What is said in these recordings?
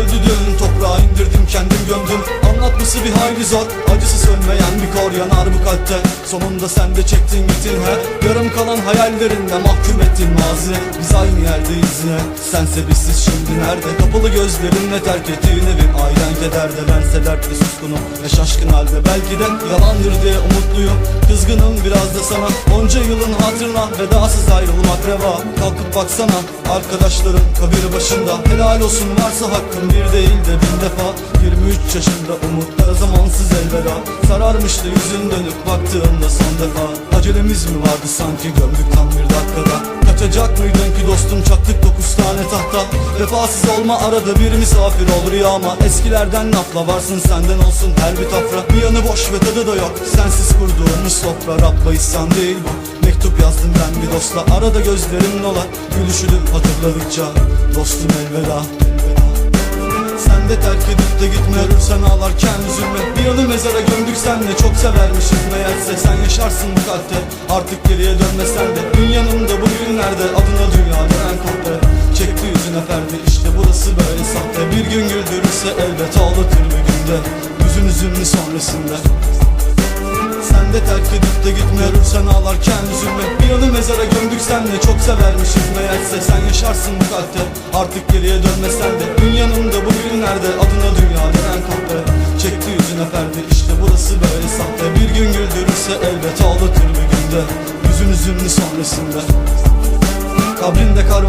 öldü dün. Toprağa indirdim kendim gömdüm. Anlatması bir hayli zor. Acısı sönmeyen bir kor yanar bu kalpte. Sonunda sen de çektin gittin he hayallerinde mahkum ettin mazi Biz aynı yerdeyiz yine. Sense bizsiz şimdi nerede? Kapalı gözlerinle terk ettiğin evin? Ailen kederde bense dertli suskunum. Ve şaşkın halde belki de yalandır diye umutluyum. Kızgınım biraz da sana. Onca yılın hatırına Vedasız ayrılmak reva. Kalkıp baksana Arkadaşların kabir başında. Helal olsun varsa hakkın bir değil de bin defa. 23 yaşında umutlara zamansız elveda. Sararmıştı yüzün dönüp baktığımda son defa Acelemiz mi vardı sanki gömdük tam bir dakikada? Kaçacak mıydın ki dostum çaktık dokuz tane tahta? Vefasız olma arada bir misafir ol rüyama Eskilerden lafla varsın senden olsun her bir tafra. Bir yanı boş ve tadı da yok Sensiz kurduğumuz sofra. Rabba isyan değil bu. Mektup yazdım ben bir dostla Arada gözlerim dolar. Gülüşünü hatırladıkça Dostum elveda de terk edip de gitme Ölürsen ağlarken üzülme. Bir yanı mezara gömdük senle Çok severmişiz. Meğerse Sen yaşarsın bu kalpte. Artık geriye dönmesen de. Gün yanımda bugünlerde Adına dünya dönen kahpe Çekti yüzüne ferdi işte burası böyle sahte. Bir gün güldürürse elbet ağlatır bir günde. Yüzün üzümlü sonrasında sen de terk edip de gitme. Ölürsen ağlarken üzülme. Bir yanı mezara gömdük senle. Çok severmişiz meğerse. Sen yaşarsın bu kalpte Artık geriye dönmesen de. Gün yanımda bugünlerde Adına dünya denen kahpe. Çekti yüzüne ferdi işte burası böyle sahte. Bir gün güldürürse elbet ağlatır bir günde. Yüzün üzümlü sonrasında. Kabrinde kar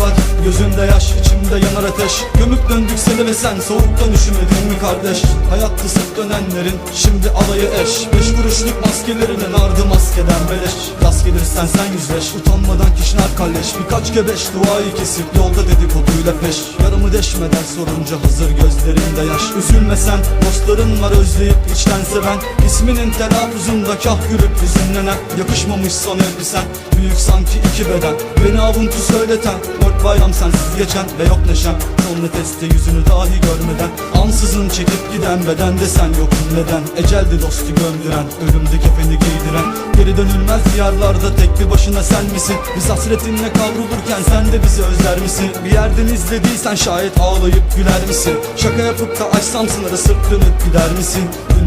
gözünde yaş, içimde yanar ateş. Gömüp döndük seni ve sen. Soğuktan üşümedin mi kardeş? Hayatta sık dönenlerin şimdi alayı eş. Beş kuruşluk maskelerinin ardı maskeden beleş. Rast gelirsen sen yüzleş, utanmadan kişner kalleş. Birkaç gebeş duayı kesip yolda dedikoduyla peş. Yarımı deşmeden sorunca hazır gözlerinde yaş. Üzülme sen, dostların var özleyip içten seven. İsminin telaffuzunda kah gülüp hüzünlenen. Yakışmamış son elbisen, büyük sanki iki beden. Beni avuntu söyleten, dört bayram sensiz geçen. Ve yok neşem, son nefeste yüzünü dahi görmeden Ansızın çekip giden bedende sen yokun neden? Eceldi dostu gömdüren, ölümde kefeni giydiren dönülmez diyarlarda tek bir başına sen misin? Biz hasretinle kavrulurken sen de bizi özler misin? Bir yerden izlediysen şayet ağlayıp güler misin? Şaka yapıp da açsam sınırı sırt dönüp gider misin? Dün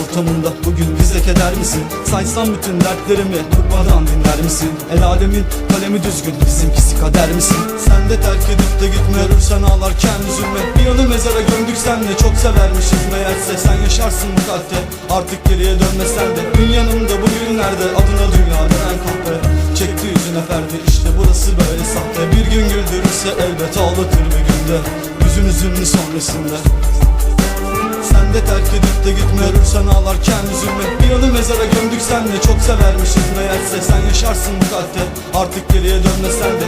ortamında bugün bize keder misin? Saysam bütün dertlerimi bıkmadan dinler misin? El alemin kalemi düzgün bizimkisi kader misin? Sen de terk edip de gitme ölürsen ağlarken üzülme Bir yanı mezara gömdük senle çok severmişiz meğerse Sen yaşarsın bu kalpte artık geriye dönmesen de Gün yanımda bugünlerde adına dünya denen kahpe. Çekti yüzüne ferdi işte burası böyle sahte. Bir gün güldürürse elbet ağlatır bir günde. Yüzün üzümlü sonrasında. Sen de terk edip de gitme Ölürsen ağlarken üzülme. Bir yanı mezara gömdük senle Çok severmişiz. Meğerse Sen yaşarsın bu kalpte. Artık geriye dönmesen de